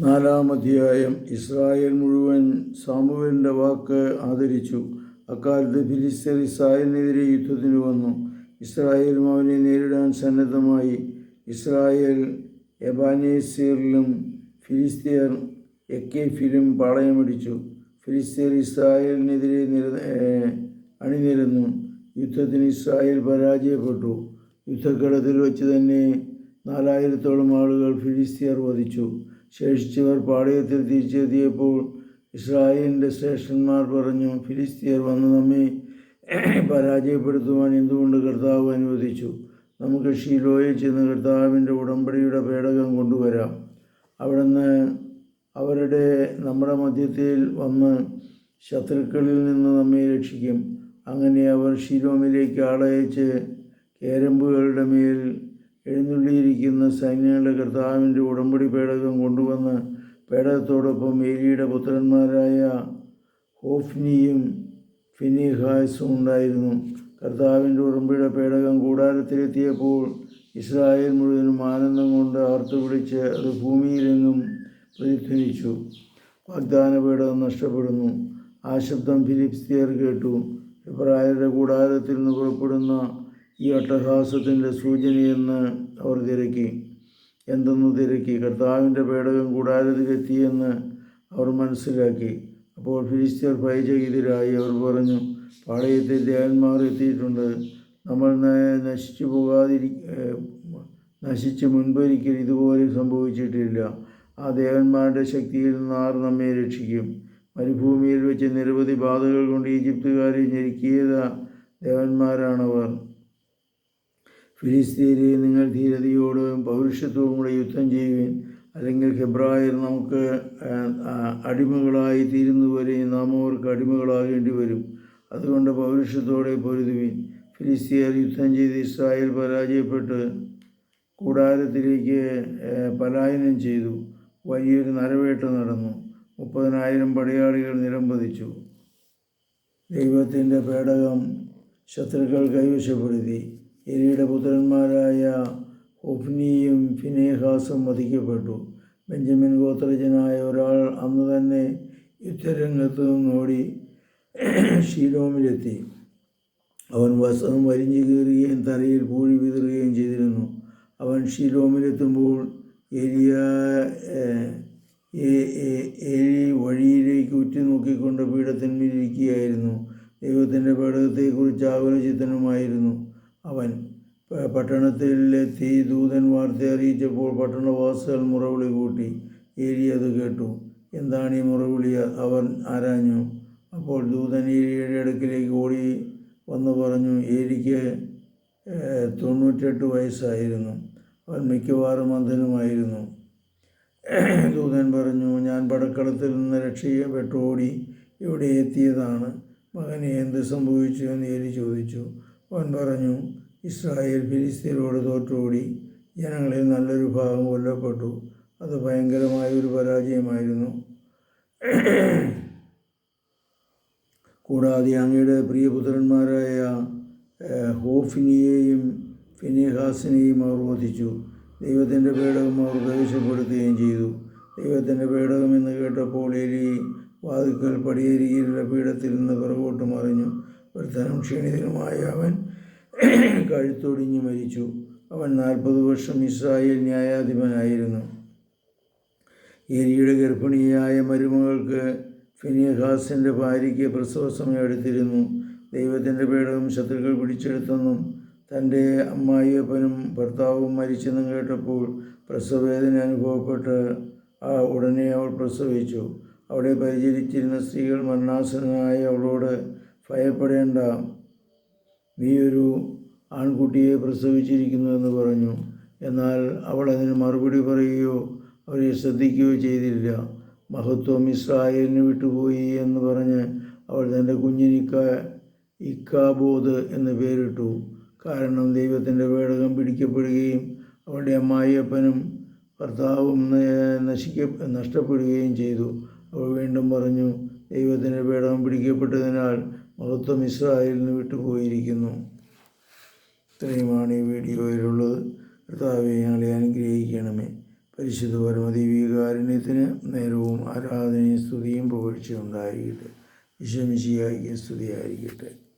നാലാം അധ്യായം ഇസ്രായേൽ മുഴുവൻ സാമുവേലിന്റെ വാക്ക് ആദരിച്ചു. അക്കാലത്ത് ഫിലിസ്തർ ഇസ്രായേലിനെതിരെ യുദ്ധത്തിന് വന്നു. ഇസ്രായേലും അവനെ നേരിടാൻ സന്നദ്ധമായി. ഇസ്രായേൽ എബാനേസിയറിലും ഫിലിസ്തീർ എക്കേഫിലും പാളയമടിച്ചു. ഫിലിസ്തീർ ഇസ്രായേലിനെതിരെ നിര അണിനിരന്നു. യുദ്ധത്തിന് ഇസ്രായേൽ പരാജയപ്പെട്ടു. യുദ്ധക്കളത്തിൽ വെച്ച് തന്നെ നാലായിരത്തോളം ആളുകൾ ഫിലിസ്തീർ വധിച്ചു. ശേഷിച്ചവർ പാളയത്തിൽ തിരിച്ചെത്തിയപ്പോൾ ഇസ്രായേലിന്റെ ശ്രേഷ്ഠന്മാർ പറഞ്ഞു ഫിലിസ്തീയർ വന്ന് നമ്മെ പരാജയപ്പെടുത്തുവാൻ എന്തുകൊണ്ട് കർത്താവ് അനുവദിച്ചു? നമുക്ക് ഷീലോയിൽ ചെന്ന് കർത്താവിന്റെ ഉടമ്പടിയുടെ പേടകം കൊണ്ടുവരാം. അവിടുന്ന് അവരുടെ നമ്മുടെ മധ്യത്തിൽ വന്ന് ശത്രുക്കളിൽ നിന്ന് നമ്മെ രക്ഷിക്കും. അങ്ങനെ അവർ ഷീലോമിലേക്ക് ആളയച്ച് കേരമ്പുകളുടെ മേൽ എഴുന്നള്ളിയിരിക്കുന്ന സൈന്യങ്ങളുടെ കർത്താവിന്റെ ഉടമ്പടി പേടകം കൊണ്ടുവന്ന് പേടകത്തോടൊപ്പം ഏലിയുടെ പുത്രന്മാരായ ഹോഫ്നിയും ഫിനിഹാസും ഉണ്ടായിരുന്നു. കർത്താവിന്റെ ഉടമ്പടിയുടെ പേടകം കൂടാരത്തിലെത്തിയപ്പോൾ ഇസ്രായേൽ മുഴുവനും ആനന്ദം കൊണ്ട് ആർത്തു വിളിച്ച് അത് ഭൂമിയിലെങ്ങും പ്രതിധ്വനിച്ചു. വാഗ്ദാന പേടകം നഷ്ടപ്പെടുന്നു. ആ ശബ്ദം ഫിലിപ്സ്തിയർ കേട്ടു. ഇബ്രായരുടെ കൂടാരത്തിൽ നിന്ന് പുറപ്പെടുന്ന ഈ അട്ടഹാസത്തിന്റെ സൂചനയെന്ന് അവർ തിരക്കി. എന്തെന്ന് തിരക്കി? കർത്താവിന്റെ പേടകം കൂടാരത്തിലെത്തിയെന്ന് അവർ മനസ്സിലാക്കി. അപ്പോൾ ഫിലിസ്തീർ ഭയചകിതരായി. അവർ പറഞ്ഞു പാളയത്തിൽ ദേവന്മാർ എത്തിയിട്ടുണ്ട്. നമ്മൾ നശിച്ചു പോകാതിരി നശിച്ച് മുൻപൊരിക്കൽ ഇതുപോലെ സംഭവിച്ചിട്ടില്ല. ആ ദേവന്മാരുടെ ശക്തിയിൽ നിന്ന് ആർ നമ്മെ രക്ഷിക്കും? മരുഭൂമിയിൽ വെച്ച് നിരവധി ബാധകൾ കൊണ്ട് ഈജിപ്തുകാരെ ഞെരുക്കിയത് ദേവന്മാരാണവർ. ഫിലിസ്തീനെ നിങ്ങൾ ധീരതയോടും പൗരുഷത്വവും കൂടെ യുദ്ധം ചെയ്യുവിൻ. അല്ലെങ്കിൽ ഹെബ്രായർ നമുക്ക് അടിമകളായി തീരുന്നവരെ നാം അവർക്ക് അടിമകളാകേണ്ടി വരും. അതുകൊണ്ട് പൗരുഷത്തോടെ പൊരുതുവിൻ. ഫിലിസ്തീയർ യുദ്ധം ചെയ്ത് ഇസ്രായേൽ പരാജയപ്പെട്ട് കൂടാരത്തിലേക്ക് പലായനം ചെയ്തു. വലിയൊരു നരവേട്ട നടന്നു. മുപ്പതിനായിരം പടയാളികൾ നിലംപതിച്ചു ദൈവത്തിന്റെ പേടകം ശത്രുക്കൾ കൈവശപ്പെടുത്തി. എലിയുടെ പുത്രന്മാരായ ഒഫ്നിയും ഫിനേഹാസും വധിക്കപ്പെട്ടു. ബെഞ്ചമിൻ ഗോത്രജനായ ഒരാൾ അന്ന് തന്നെ യുദ്ധരംഗത്ത് നിന്നോടി ഷീലോമിലെത്തി. അവൻ വസ്ത്രം വരിഞ്ഞു കീറുകയും തലയിൽ പൂഴി വിതറുകയും ചെയ്തിരുന്നു. അവൻ ഷീലോമിലെത്തുമ്പോൾ ഏലിയ എലി വഴിയിലേക്ക് ഉറ്റുനോക്കിക്കൊണ്ട് പീഠത്തിന്മേലിരിക്കുകയായിരുന്നു. ദൈവത്തിന്റെ പേടകത്തെക്കുറിച്ച് ആകുലചിത്തനുമായിരുന്നു. അവൻ പട്ടണത്തിലെത്തി ദൂതൻ വാർത്ത അറിയിച്ചപ്പോൾ പട്ടണവാസികൾ മുറവിളി കൂട്ടി. ഏലി അത് കേട്ടു. എന്താണ് ഈ മുറവിളി? അവൻ ആരാഞ്ഞു. അപ്പോൾ ദൂതൻ ഏലിയുടെ അടുക്കിലേക്ക് ഓടി വന്ന് പറഞ്ഞു ഏലിക്ക് തൊണ്ണൂറ്റെട്ട് വയസ്സായിരുന്നു. അവൻ മിക്കവാറും അന്ധനുമായിരുന്നു. ദൂതൻ പറഞ്ഞു ഞാൻ പടക്കളത്തിൽ നിന്ന് രക്ഷപ്പെട്ട് ഓടി ഇവിടെ എത്തിയതാണ്. മകനെ എന്ത് സംഭവിച്ചു? എന്ന് ഏലി ചോദിച്ചു. അവൻ പറഞ്ഞു ഇസ്രായേൽ ഫിലിസ്തീനോട് തോറ്റോടി. ജനങ്ങളിൽ നല്ലൊരു ഭാഗം കൊല്ലപ്പെട്ടു. അത് ഭയങ്കരമായ ഒരു പരാജയമായിരുന്നു. കൂടാതെ അങ്ങയുടെ പ്രിയപുത്രന്മാരായ ഹോഫിനിയെയും ഫിനിഹാസിനെയും അവർ വധിച്ചു. ദൈവത്തിന്റെ പേടകം അവർ പ്രവേശപ്പെടുത്തുകയും ചെയ്തു. ദൈവത്തിന്റെ പേടകം എന്ന് കേട്ടപ്പോൾ എലി വാതുക്കൽ പടിയേരിയിലുള്ള പീഠത്തിൽ നിന്ന് പിറകോട്ട് മറിഞ്ഞു. വൃദ്ധനും ക്ഷീണിതനുമായ അവൻ കഴുത്തൊടിഞ്ഞ് മരിച്ചു. അവൻ നാൽപ്പത് വർഷം ഇസ്രായേൽ ന്യായാധിപനായിരുന്നു. ഏലിയുടെ ഗർഭിണിയായ മരുമകൾക്ക് ഫിനിഹാസിന്റെ ഭാര്യയ്ക്ക് പ്രസവ സമയം എടുത്തിരുന്നു. ദൈവത്തിന്റെ പേടകം ശത്രുക്കൾ പിടിച്ചെടുത്തെന്നും തന്റെ അമ്മായിയപ്പനും ഭർത്താവും മരിച്ചെന്നും കേട്ടപ്പോൾ പ്രസവവേദന അനുഭവപ്പെട്ട് ആ ഉടനെ അവൾ പ്രസവിച്ചു. അവിടെ പരിചരിച്ചിരുന്ന സ്ത്രീകൾ മരണാസനായ അവളോട് ഭയപ്പെടേണ്ട. നീ ഒരു ആൺകുട്ടിയെ പ്രസവിച്ചിരിക്കുന്നു എന്ന് പറഞ്ഞു. എന്നാൽ അവൾ അതിന് മറുപടി പറയുകയോ അവരെ ശ്രദ്ധിക്കുകയോ ചെയ്തില്ല. മഹത്വം ഇസ്രായേലിന് വിട്ടുപോയി എന്ന് പറഞ്ഞ് അവൾ തന്റെ കുഞ്ഞിനിക്ക ഇക്കാബോധ് എന്ന് പേരിട്ടു. കാരണം ദൈവത്തിന്റെ പേടകം പിടിക്കപ്പെടുകയും അവളുടെ അമ്മായിയപ്പനും ഭർത്താവും നശിക്ക നഷ്ടപ്പെടുകയും ചെയ്തു. അവൾ വീണ്ടും പറഞ്ഞു ദൈവത്തിന്റെ പേടകം പിടിക്കപ്പെട്ടതിനാൽ മഹത്വം ഇസ്രായേലിന് വിട്ടുപോയിരിക്കുന്നു. ഇത്രയുമാണ് ഈ വീഡിയോയിലുള്ളത്. കർത്താവെ ഞങ്ങളെ അനുഗ്രഹിക്കണമേ. പരിശുദ്ധ പരമദീവികാരുണ്യത്തിന് നേരവും ആരാധനയും സ്തുതിയും പുകഴ്ചയും ഉണ്ടായിരിക്കട്ടെ. വിശ്വമിശിയായി സ്തുതിയായിരിക്കട്ടെ.